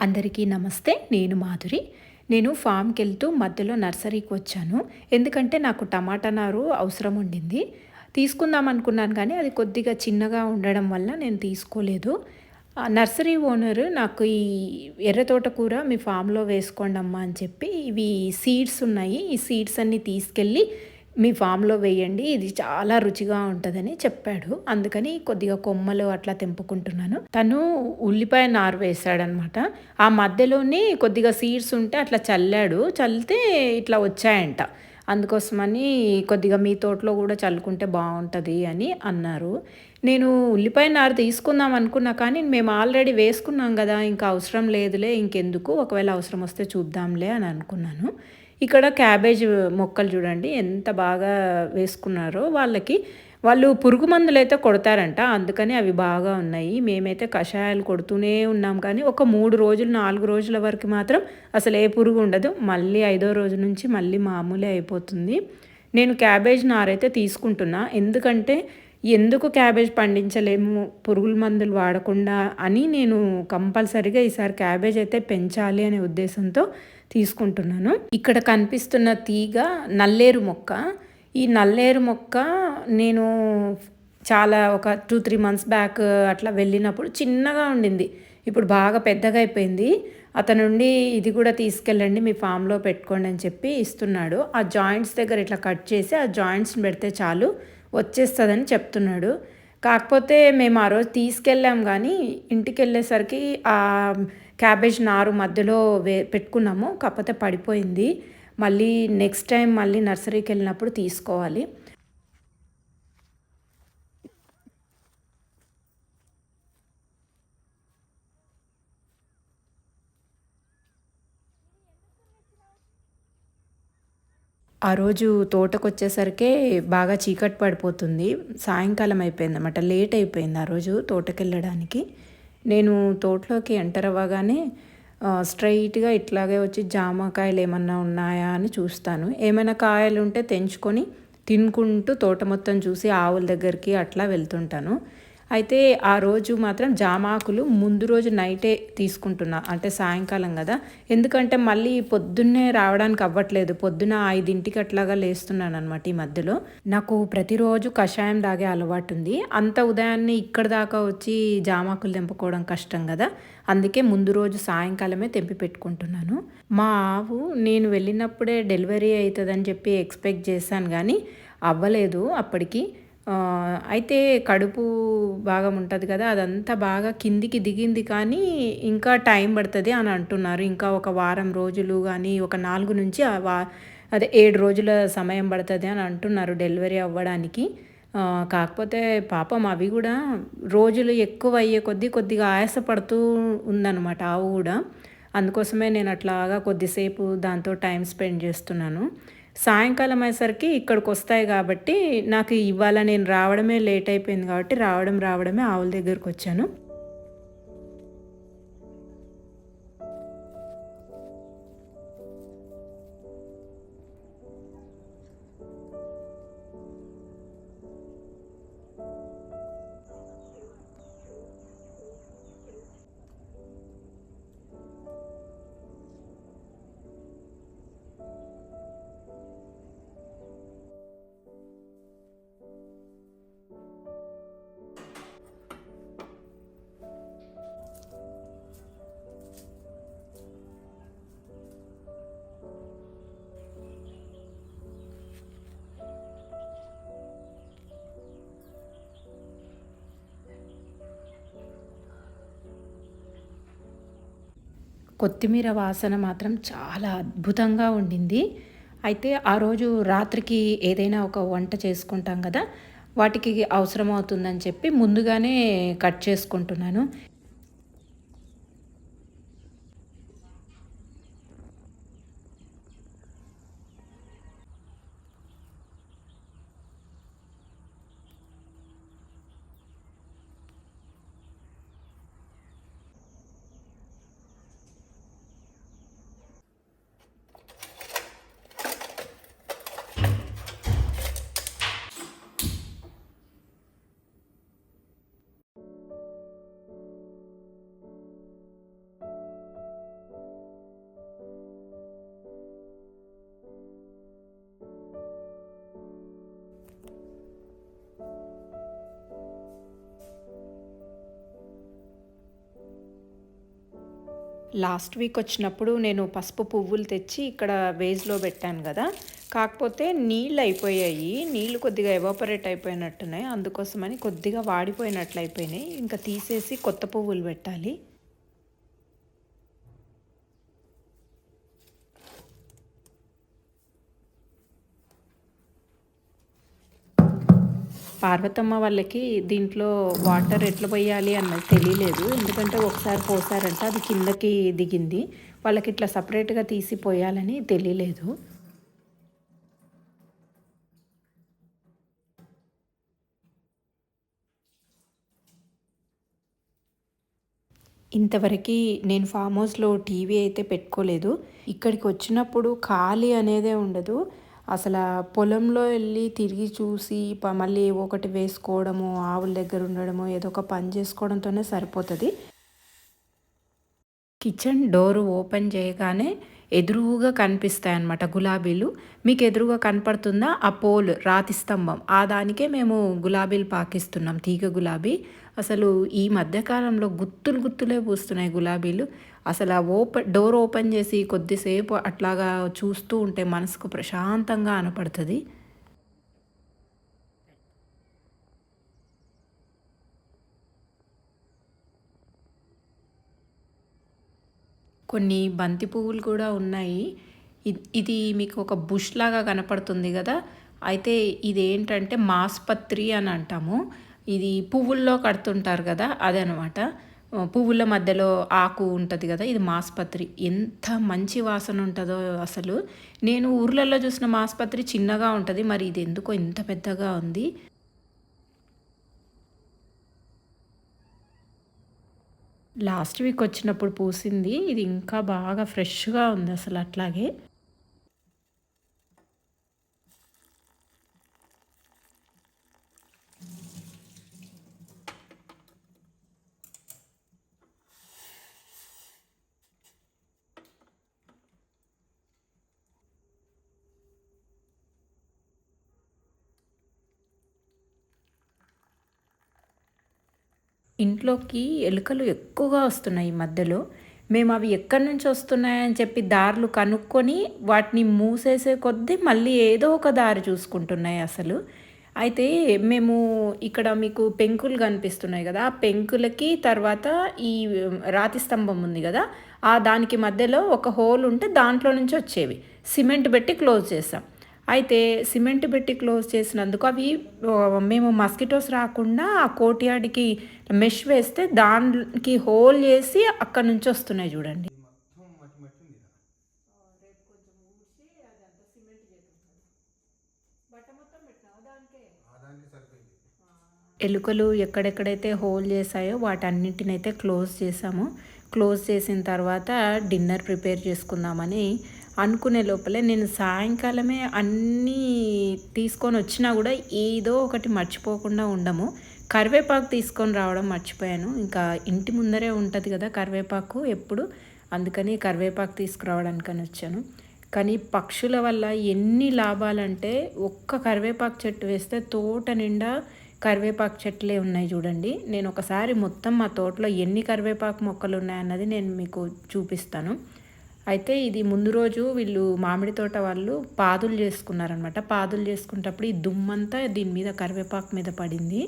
అందరికీ నమస్తే నేను మాధురి. నేను ఫామ్కి వెళ్తూ మధ్యలో నర్సరీకి వచ్చాను. ఎందుకంటే నాకు టమాటా నారు అవసరం ఉండింది. తీసుకుందాం అనుకున్నాను కానీ అది కొద్దిగా చిన్నగా ఉండడం వల్ల నేను తీసుకోలేదు. ఆ నర్సరీ ఓనర్ నాకు ఈ ఎర్ర తోటకూర మీ ఫామ్లో వేసుకోండి అమ్మా అని చెప్పి ఇవి సీడ్స్ ఉన్నాయి. ఈ సీడ్స్ అన్నీ తీసుకెళ్ళి మీ ఫామ్లో వేయండి. ఇది చాలా రుచిగా ఉంటుందని చెప్పాడు. అందుకని కొద్దిగా కొమ్మలు అట్లా తెంపుకుంటున్నాను. తను ఉల్లిపాయ నారు వేశాడనమాట ఆ మధ్యలోనే కొద్దిగా సీడ్స్ ఉంటే అట్లా చల్లాడు. చల్లితే ఇట్లా వచ్చాయంట. అందుకోసమని కొద్దిగా మీ తోటలో కూడా చల్లుకుంటే బాగుంటుంది అని అన్నారు. నేను ఉల్లిపాయ నారు తీసుకుందాం అనుకున్నా కానీ మేము ఆల్రెడీ వేసుకున్నాం కదా ఇంకా అవసరం లేదులే ఇంకెందుకు? ఒకవేళ అవసరం వస్తే చూద్దాంలే అని అనుకున్నాను. ఇక్కడ క్యాబేజ్ మొక్కలు చూడండి ఎంత బాగా వేసుకున్నారో వాళ్ళకి. వాళ్ళు పురుగు మందులు అయితే కొడతారంట అందుకని అవి బాగా ఉన్నాయి. మేమైతే కషాయాలు కొడుతూనే ఉన్నాం కానీ ఒక మూడు రోజులు నాలుగు రోజుల వరకు మాత్రం అసలు ఏ పురుగు ఉండదు. మళ్ళీ ఐదో రోజు నుంచి మళ్ళీ మామూలే అయిపోతుంది. నేను క్యాబేజ్ నారైతే తీసుకుంటున్నా. ఎందుకంటే ఎందుకు క్యాబేజ్ పండించలేము పురుగుల మందులు వాడకుండా అని నేను కంపల్సరిగా ఈసారి క్యాబేజ్ అయితే పెంచాలి అనే ఉద్దేశంతో తీసుకుంటున్నాను. ఇక్కడ కనిపిస్తున్న తీగ నల్లేరు మొక్క. ఈ నల్లేరు మొక్క నేను చాలా ఒక టూ త్రీ మంత్స్ బ్యాక్ అట్లా వెళ్ళినప్పుడు చిన్నగా ఉండింది. ఇప్పుడు బాగా పెద్దగా అయిపోయింది. అతను నుండి ఇది కూడా తీసుకెళ్ళండి మీ ఫామ్లో పెట్టుకోండి అని చెప్పి ఇస్తున్నాడు. ఆ జాయింట్స్ దగ్గర ఇట్లా కట్ చేసి ఆ జాయింట్స్ని పెడితే చాలు వచ్చేస్తుందని చెప్తున్నాడు. కాకపోతే మేము ఆ రోజు తీసుకెళ్ళాం కానీ ఇంటికి వెళ్ళేసరికి ఆ క్యాబేజ్ నారు మధ్యలో వే పెట్టుకున్నాము కాకపోతే పడిపోయింది. మళ్ళీ నెక్స్ట్ టైం మళ్ళీ నర్సరీకి వెళ్ళినప్పుడు తీసుకోవాలి. ఆ రోజు తోటకు వచ్చేసరికే బాగా చీకటి పడిపోతుంది. సాయంకాలం అయిపోయింది అనమాట లేట్ అయిపోయింది ఆ రోజు తోటకెళ్ళడానికి. నేను తోటలోకి ఎంటర్ అవ్వగానే స్ట్రైట్గా ఇట్లాగే వచ్చి జామకాయలు ఏమన్నా ఉన్నాయా అని చూస్తాను. ఏమైనా కాయలు ఉంటే తెంచుకొని తినుకుంటూ తోట మొత్తం చూసి ఆవుల దగ్గరికి అట్లా వెళ్తుంటాను. అయితే ఆ రోజు మాత్రం జామాకులు ముందు రోజు నైటే తీసుకుంటున్నా అంటే సాయంకాలం కదా. ఎందుకంటే మళ్ళీ పొద్దున్నే రావడానికి అవ్వట్లేదు. పొద్దున ఐదింటికి అట్లాగా లేస్తున్నాను అనమాట ఈ మధ్యలో. నాకు ప్రతిరోజు కషాయం తాగే అలవాటు ఉంది. అంత ఉదయాన్నే ఇక్కడ దాకా వచ్చి జామాకులు తెంపుకోవడం కష్టం కదా. అందుకే ముందు రోజు సాయంకాలమే తెంపి పెట్టుకుంటున్నాను. మా ఆవు నేను వెళ్ళినప్పుడే డెలివరీ అవుతుందని చెప్పి ఎక్స్పెక్ట్ చేశాను కానీ అవ్వలేదు అప్పటికి. అయితే కడుపు భాగం ఉంటుంది కదా అదంతా బాగా కిందికి దిగింది కానీ ఇంకా టైం పడుతుంది అని అంటున్నారు. ఇంకా ఒక వారం రోజులు కానీ ఒక నాలుగు నుంచి వా అదే ఏడు రోజుల సమయం పడుతుంది అని అంటున్నారు డెలివరీ అవ్వడానికి. కాకపోతే పాపం అవి కూడా రోజులు ఎక్కువ అయ్యే కొద్దీ కొద్దిగా ఆయాసపడుతూ ఉందన్నమాట ఆవు కూడా. అందుకోసమే నేను అట్లాగా కొద్దిసేపు దాంతో టైం స్పెండ్ చేస్తున్నాను. సాయంకాలం అయ్యేసరికి ఇక్కడికి వస్తాయి కాబట్టి నాకు ఇవాళ నేను రావడమే లేట్ అయిపోయింది కాబట్టి రావడం రావడమే ఆవుల దగ్గరకు వచ్చాను కొత్తిమీర వాసన మాత్రం చాలా అద్భుతంగా ఉండింది. అయితే ఆ రోజు రాత్రికి ఏదైనా ఒక వంట చేసుకుంటాం కదా వాటికి అవసరం అవుతుందని చెప్పి ముందుగానే కట్ చేసుకుంటున్నాను. లాస్ట్ వీక్ వచ్చినప్పుడు నేను పసుపు పువ్వులు తెచ్చి ఇక్కడ వేజ్లో పెట్టాను కదా. కాకపోతే నీళ్ళు అయిపోయాయి. నీళ్ళు కొద్దిగా ఎవాపరేట్ అయిపోయినట్టున్నాయి. అందుకోసమని కొద్దిగా వాడిపోయినట్లు అయిపోయినాయి. ఇంకా తీసేసి కొత్త పువ్వులు పెట్టాలి. పార్వతమ్మ వాళ్ళకి దీంట్లో వాటర్ ఎట్లా పోయాలి అన్నది తెలియలేదు. ఎందుకంటే ఒకసారి పోసారంట అది కిందకి దిగింది. వాళ్ళకి ఇట్లా సపరేట్గా తీసి పోయాలని తెలియలేదు. ఇంతవరకు నేను ఫామ్ హౌస్లో టీవీ అయితే పెట్టుకోలేదు. ఇక్కడికి వచ్చినప్పుడు ఖాళీ అనేదే ఉండదు. అసలు పొలంలో వెళ్ళి తిరిగి చూసి మళ్ళీ ఒకటి వేసుకోవడము ఆవుల దగ్గర ఉండడము ఏదో ఒక పని చేసుకోవడంతోనే సరిపోతుంది. కిచెన్ డోర్ ఓపెన్ చేయగానే ఎదురుగా కనిపిస్తాయి అన్నమాట గులాబీలు. మీకు ఎదురుగా కనపడుతుందా ఆ పోల్ రాతి స్తంభం. ఆ దానికే మేము గులాబీలు పాకిస్తున్నాం తీగ గులాబీ. అసలు ఈ మధ్యకాలంలో గుత్తులు గుత్తులే పూస్తున్నాయి గులాబీలు. అసలు ఆ ఓపెన్ డోర్ ఓపెన్ చేసి కొద్దిసేపు అట్లాగా చూస్తూ ఉంటే మనసుకు ప్రశాంతంగా అనపడుతుంది. కొన్ని బంతి పువ్వులు కూడా ఉన్నాయి. ఇది మీకు ఒక బుష్ లాగా కనపడుతుంది కదా. అయితే ఇది ఏంటంటే మాస్పత్రి అని అంటాము. ఇది పువ్వుల్లో కడుతుంటారు కదా అదనమాట. పువ్వుల మధ్యలో ఆకు ఉంటుంది కదా ఇది మాస్పత్రి. ఎంత మంచి వాసన ఉంటుందో అసలు. నేను ఊర్లలో చూసిన మాస్పత్రి చిన్నగా ఉంటుంది మరి ఇది ఎందుకో ఇంత పెద్దగా ఉంది. లాస్ట్ వీక్ వచ్చినప్పుడు పూసింది. ఇది ఇంకా బాగా ఫ్రెష్గా ఉంది అసలు అట్లాగే. ఇంట్లోకి ఎలుకలు ఎక్కువగా వస్తున్నాయి ఈ మధ్యలో. మేము అవి ఎక్కడి నుంచి వస్తున్నాయని చెప్పి దారులు కనుక్కొని వాటిని మూసేసే కొద్దీ మళ్ళీ ఏదో ఒక దారి చూసుకుంటున్నాయి అసలు. అయితే మేము ఇక్కడ మీకు పెంకులు కనిపిస్తున్నాయి కదా ఆ పెంకులకి తర్వాత ఈ రాతి స్తంభం ఉంది కదా ఆ దానికి మధ్యలో ఒక హోల్ ఉంటే దాంట్లో నుంచి వచ్చేవి. సిమెంట్ పెట్టి క్లోజ్ చేసాం అయితే సిమెంట్ పెట్టి క్లోజ్ చేసినందుకు అవి మేము మస్కిటోస్ రాకుండా ఆ కోటియాడికి మెష్ వేస్తే దానికి హోల్ చేసి అక్కడ నుంచి వస్తున్నాయి చూడండి. ఎలుకలు ఎక్కడెక్కడైతే హోల్ చేసాయో వాటన్నింటినైతే క్లోజ్ చేసాము క్లోజ్ చేసిన తర్వాత డిన్నర్ ప్రిపేర్ చేసుకుందామని అనుకునే లోపలే నేను సాయంకాలమే అన్నీ తీసుకొని వచ్చినా కూడా ఏదో ఒకటి మర్చిపోకుండా ఉండము. కరివేపాకు తీసుకొని రావడం మర్చిపోయాను. ఇంకా ఇంటి ముందరే ఉంటుంది కదా కరివేపాకు ఎప్పుడు? అందుకని కరివేపాకు తీసుకురావడానికని వచ్చాను. కానీ పక్షుల వల్ల ఎన్ని లాభాలంటే ఒక్క కరివేపాకు చెట్టు వేస్తే తోట నిండా కరివేపాకు చెట్లే ఉన్నాయి చూడండి. నేను ఒకసారి మొత్తం మా తోటలో ఎన్ని కరివేపాకు మొక్కలు ఉన్నాయన్నది నేను మీకు చూపిస్తాను. అయితే ఇది ముందు రోజు వీళ్ళు మామిడి తోట వాళ్ళు పాదులు చేసుకున్నారనమాట పాదులు చేసుకునేటప్పుడు ఈ దుమ్మంతా దీని మీద కరివేపాకు మీద పడింది.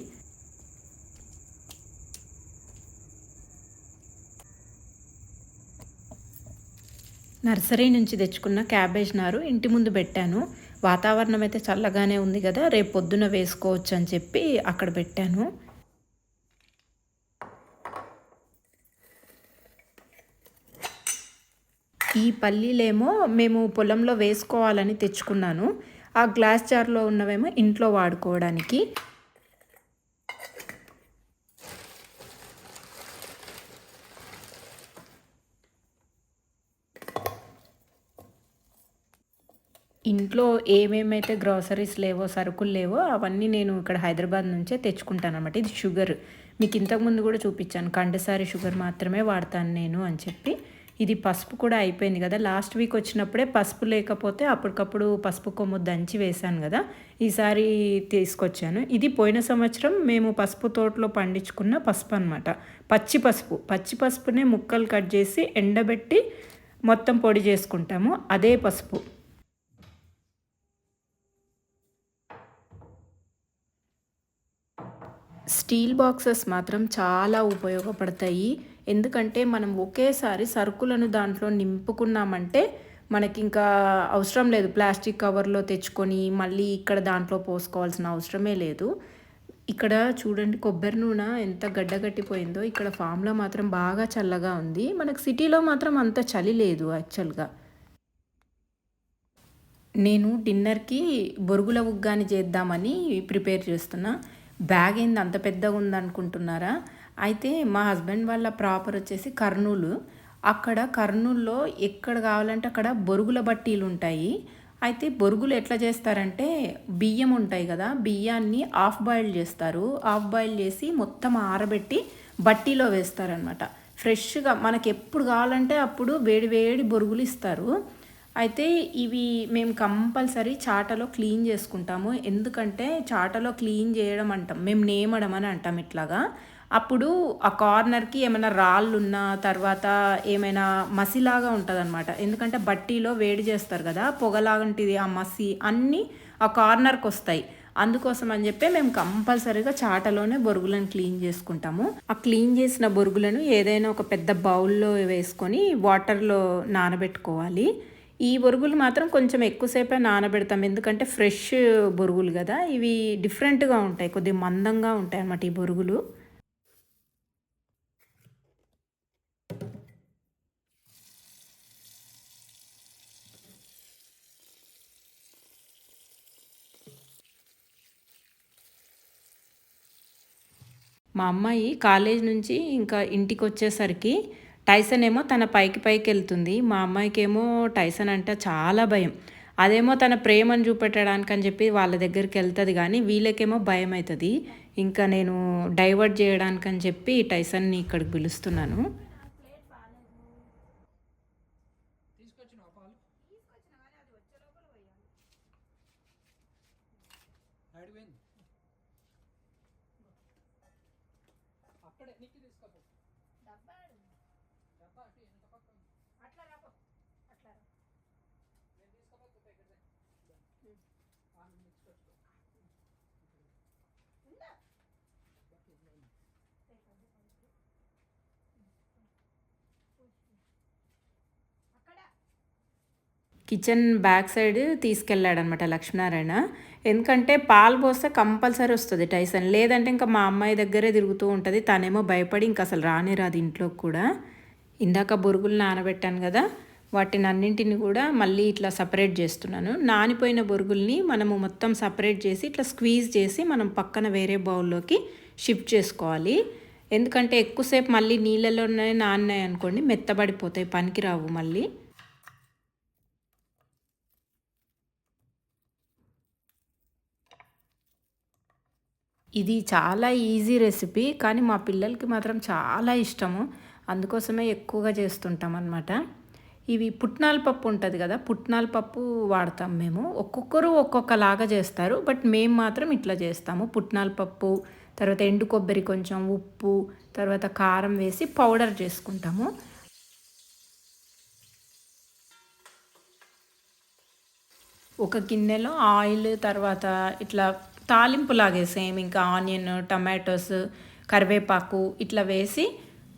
నర్సరీ నుంచి తెచ్చుకున్న క్యాబేజ్ నారు ఇంటి ముందు పెట్టాను. వాతావరణం అయితే చల్లగానే ఉంది కదా రేపు పొద్దున వేసుకోవచ్చు అని చెప్పి అక్కడ పెట్టాను. ఈ పల్లీలేమో మేము పొలంలో వేసుకోవాలని తెచ్చుకున్నాను. ఆ గ్లాస్ జార్లో ఉన్నవేమో ఇంట్లో వాడుకోవడానికి. ఇంట్లో ఏమేమైతే గ్రాసరీస్ లేవో సరుకులు లేవో అవన్నీ నేను ఇక్కడ హైదరాబాద్ నుంచే తెచ్చుకుంటాను అనమాట ఇది షుగర్. మీకు ఇంతకుముందు కూడా చూపించాను. కండసారి షుగర్ మాత్రమే వాడతాను నేను అని చెప్పి. ఇది పసుపు కూడా అయిపోయింది కదా. లాస్ట్ వీక్ వచ్చినప్పుడే పసుపు లేకపోతే అప్పటికప్పుడు పసుపు కొమ్ము దంచి వేశాను కదా. ఈసారి తీసుకొచ్చాను. ఇది పోయిన సంవత్సరం మేము పసుపు తోటలో పండించుకున్న పసుపు అనమాట పచ్చి పసుపు. పచ్చి పసుపునే ముక్కలు కట్ చేసి ఎండబెట్టి మొత్తం పొడి చేసుకుంటాము. అదే పసుపు. స్టీల్ బాక్సెస్ మాత్రం చాలా ఉపయోగపడతాయి. ఎందుకంటే మనం ఒకేసారి సరుకులను దాంట్లో నింపుకున్నామంటే మనకి ఇంకా అవసరం లేదు. ప్లాస్టిక్ కవర్లో తెచ్చుకొని మళ్ళీ ఇక్కడ దాంట్లో పోసుకోవాల్సిన అవసరమే లేదు. ఇక్కడ చూడండి కొబ్బరి నూనె ఎంత గడ్డగట్టిపోయిందో. ఇక్కడ ఫామ్లో మాత్రం బాగా చల్లగా ఉంది. మనకు సిటీలో మాత్రం అంత చలి లేదు యాక్చువల్గా. నేను డిన్నర్కి బొరుగుల ఉగ్గాని చేద్దామని ప్రిపేర్ చేస్తున్నా. బ్యాగ్ ఏంది అంత పెద్దగా ఉందనుకుంటున్నారా అయితే మా హస్బెండ్ వాళ్ళ ప్రాపర్ వచ్చేసి కర్నూలు. అక్కడ కర్నూల్లో ఎక్కడ కావాలంటే అక్కడ బొరుగుల బట్టీలు ఉంటాయి. అయితే బొరుగులు ఎట్లా చేస్తారంటే బియ్యం ఉంటాయి కదా బియ్యాన్ని ఆఫ్ బాయిల్ చేస్తారు. ఆఫ్ బాయిల్ చేసి మొత్తం ఆరబెట్టి బట్టీలో వేస్తారనమాట ఫ్రెష్గా మనకి ఎప్పుడు కావాలంటే అప్పుడు వేడి వేడి బొరుగులు ఇస్తారు. అయితే ఇవి మేము కంపల్సరీ చాటలో క్లీన్ చేసుకుంటాము. ఎందుకంటే చాటలో క్లీన్ చేయడం అంటాం. మేము నేమడం అని అంటాం ఇట్లాగా. అప్పుడు ఆ కార్నర్కి ఏమైనా రాళ్ళు ఉన్నా తర్వాత ఏమైనా మసిలాగా ఉంటుంది అనమాట ఎందుకంటే బట్టీలో వేడి చేస్తారు కదా పొగలాగంటిది ఆ మసి అన్నీ ఆ కార్నర్కి వస్తాయి. అందుకోసం అని చెప్పి మేము కంపల్సరీగా చాటలోనే బొరుగులను క్లీన్ చేసుకుంటాము. ఆ క్లీన్ చేసిన బొరుగులను ఏదైనా ఒక పెద్ద బౌల్లో వేసుకొని వాటర్లో నానబెట్టుకోవాలి. ఈ బొరుగులు మాత్రం కొంచెం ఎక్కువసేపే నానబెడతాం. ఎందుకంటే ఫ్రెష్ బొరుగులు కదా ఇవి డిఫరెంట్గా ఉంటాయి కొద్దిగా మందంగా ఉంటాయి అన్నమాట ఈ బొరుగులు. మా అమ్మాయి కాలేజ్ నుంచి ఇంకా ఇంటికి వచ్చేసరికి టైసన్ ఏమో తన పైకి పైకి వెళ్తుంది. మా అమ్మాయికి ఏమో టైసన్ అంటే చాలా భయం. అదేమో తన ప్రేమను చూపెట్టడానికి అని చెప్పి వాళ్ళ దగ్గరికి వెళ్తుంది కానీ వీళ్ళకేమో భయం అవుతుంది ఇంకా నేను డైవర్ట్ చేయడానికి అని చెప్పి టైసన్ని ఇక్కడికి పిలుస్తున్నాను అక్కడే నీకు తీసుకోపో డబ్బా డబ్బా అటు ఎంత పక్కన అట్లా రాపో అట్లా రా నేను తీసుకోపోతే ఇక్కడ ఆమె మిక్స్ ఉందా కిచెన్ బ్యాక్ సైడ్ తీసుకెళ్ళాడనమాట లక్ష్మీనారాయణ. ఎందుకంటే పాలు పోస్తే కంపల్సరీ వస్తుంది టైసన్. లేదంటే ఇంకా మా అమ్మాయి దగ్గరే తిరుగుతూ ఉంటుంది. తనేమో భయపడి ఇంకా అసలు రానే రాదు ఇంట్లోకి కూడా. ఇందాక బొరుగులు నానబెట్టాను కదా వాటిని అన్నింటిని కూడా మళ్ళీ ఇట్లా సపరేట్ చేస్తున్నాను. నానిపోయిన బొరుగుల్ని మనము మొత్తం సపరేట్ చేసి ఇట్లా స్క్వీజ్ చేసి మనం పక్కన వేరే బౌల్లోకి షిఫ్ట్ చేసుకోవాలి. ఎందుకంటే ఎక్కువసేపు మళ్ళీ నీళ్ళలోనే నాన్నాయి అనుకోండి మెత్తబడిపోతాయి పనికిరావు మళ్ళీ. ఇది చాలా ఈజీ రెసిపీ కానీ మా పిల్లలకి మాత్రం చాలా ఇష్టము. అందుకోసమే ఎక్కువగా చేస్తుంటాం అనమాట ఇవి పుట్నాల పప్పు ఉంటుంది కదా పుట్నాల పప్పు వాడతాం మేము. ఒక్కొక్కరు ఒక్కొక్కలాగా చేస్తారు బట్ మేము మాత్రం ఇట్లా చేస్తాము. పుట్నాల పప్పు తర్వాత ఎండు కొబ్బరి కొంచెం ఉప్పు తర్వాత కారం వేసి పౌడర్ చేసుకుంటాము. ఒక గిన్నెలో ఆయిల్ తర్వాత ఇట్లా తాలింపులాగే సేమ్ ఇంకా ఆనియన్ టమాటోస్ కరివేపాకు ఇట్లా వేసి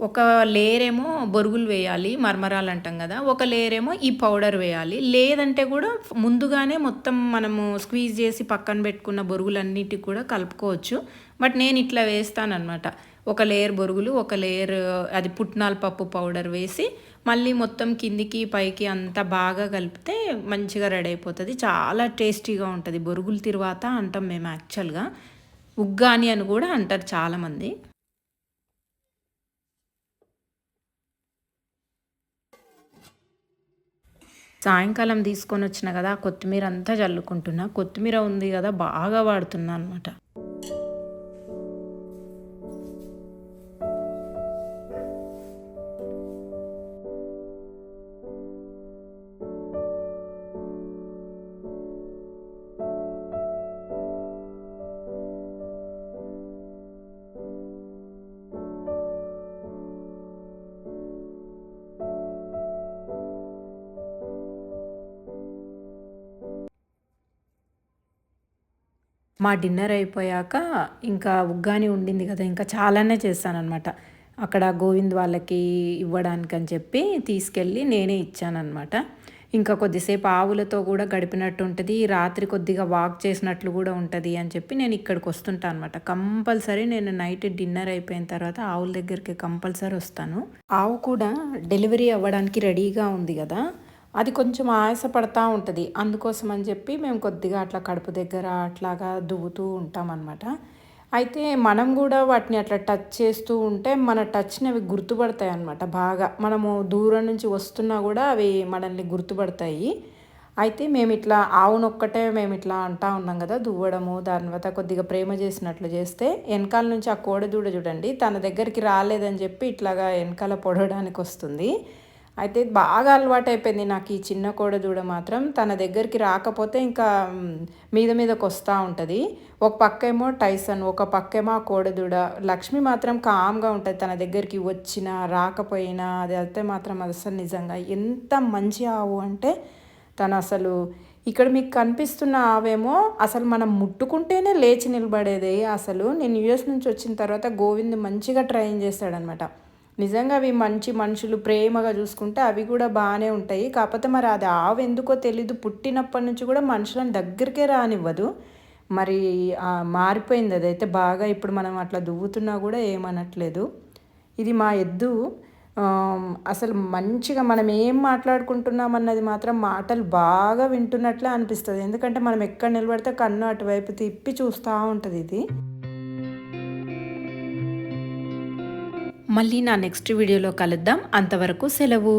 ఒక లేయర్ ఏమో బొరుగులు వేయాలి మర్మరాలు అంటాం కదా ఒక లేయర్ ఏమో ఈ పౌడర్ వేయాలి. లేదంటే కూడా ముందుగానే మొత్తం మనము స్క్వీజ్ చేసి పక్కన పెట్టుకున్న బొరుగులన్నిటికి కూడా కలుపుకోవచ్చు. బట్ నేను ఇట్లా వేస్తానన్నమాట. ఒక లేయర్ బొరుగులు ఒక లేయర్ అది పుట్నాల పప్పు పౌడర్ వేసి మళ్ళీ మొత్తం కిందికి పైకి అంతా బాగా కలిపితే మంచిగా రెడీ అయిపోతుంది. చాలా టేస్టీగా ఉంటుంది. బొరుగుల తిరువాత అంటాం మేము యాక్చువల్గా. ఉగ్గాని అని కూడా అంటారు చాలామంది. సాయంకాలం తీసుకొని వచ్చిన కదా కొత్తిమీర అంతా చల్లుకుంటున్నా. కొత్తిమీర ఉంది కదా బాగా వాడుతున్నా అనమాట మా డిన్నర్ అయిపోయాక ఇంకా ఉగ్గాని ఉండింది కదా ఇంకా చాలానే చేశానన్నమాట అక్కడ గోవింద్ వాళ్ళకి ఇవ్వడానికి అని చెప్పి తీసుకెళ్ళి నేనే ఇచ్చానన్నమాట. ఇంకా కొద్దిసేపు ఆవులతో కూడా గడిపినట్టు ఉంటుంది రాత్రి కొద్దిగా వాక్ చేసినట్లు కూడా ఉంటుంది అని చెప్పి నేను ఇక్కడికి వస్తుంటాను అనమాట కంపల్సరీ నేను నైట్ డిన్నర్ అయిపోయిన తర్వాత ఆవుల దగ్గరికి కంపల్సరీ వస్తాను. ఆవు కూడా డెలివరీ అవ్వడానికి రెడీగా ఉంది కదా అది కొంచెం ఆయాసపడతా ఉంటుంది. అందుకోసం అని చెప్పి మేము కొద్దిగా అట్లా కడుపు దగ్గర అట్లాగా దువ్వుతూ ఉంటామన్నమాట. అయితే మనం కూడా వాటిని అట్లా టచ్ చేస్తూ ఉంటే మన టచ్ని అవి గుర్తుపడతాయి అనమాట బాగా. మనము దూరం నుంచి వస్తున్నా కూడా అవి మనల్ని గుర్తుపడతాయి. అయితే మేము ఇట్లా ఆవునొక్కటే మేము ఇట్లా అంటా ఉన్నాం కదా దువ్వడము దాని తర్వాత కొద్దిగా ప్రేమ చేసినట్లు చేస్తే వెనకాల నుంచి ఆ కోడదూడ చూడండి తన దగ్గరికి రాలేదని చెప్పి ఇట్లాగా వెనకాల పొడవడానికి వస్తుంది. అయితే బాగా అలవాటు అయిపోయింది నాకు ఈ చిన్న కోడదూడ మాత్రం. తన దగ్గరికి రాకపోతే ఇంకా మీద మీదకి వస్తూ ఉంటుంది. ఒక పక్కేమో టైసన్ ఒక పక్కేమో ఆ కోడదూడ లక్ష్మి మాత్రం కామ్గా ఉంటుంది. తన దగ్గరికి వచ్చినా రాకపోయినా అది అయితే మాత్రం అసలు నిజంగా ఎంత మంచి ఆవు అంటే తను అసలు ఇక్కడ మీకు కనిపిస్తున్న ఆవేమో అసలు మనం ముట్టుకుంటేనే లేచి నిలబడేది అసలు. నేను యూఎస్ నుంచి వచ్చిన తర్వాత గోవింద్ మంచిగా ట్రైన్ చేశాడనమాట నిజంగా అవి మంచి మనుషులు ప్రేమగా చూసుకుంటే అవి కూడా బాగానే ఉంటాయి. కాకపోతే మరి అది ఆవు ఎందుకో తెలీదు. పుట్టినప్పటి నుంచి కూడా మనుషులను దగ్గరికే రానివ్వదు. మరి మారిపోయింది అదైతే బాగా. ఇప్పుడు మనం అట్లా దువ్వుతున్నా కూడా ఏమనట్లేదు. ఇది మా ఎద్దు. అసలు మంచిగా మనం ఏం మాట్లాడుకుంటున్నాం అన్నది మాత్రం మాటలు బాగా వింటున్నట్లే అనిపిస్తుంది. ఎందుకంటే మనం ఎక్కడ నిలబడితే కన్ను అటువైపు తిప్పి చూస్తూ ఉంటుంది ఇది. మళ్ళీ నా నెక్స్ట్ వీడియోలో కలుద్దాం. అంతవరకు సెలవు.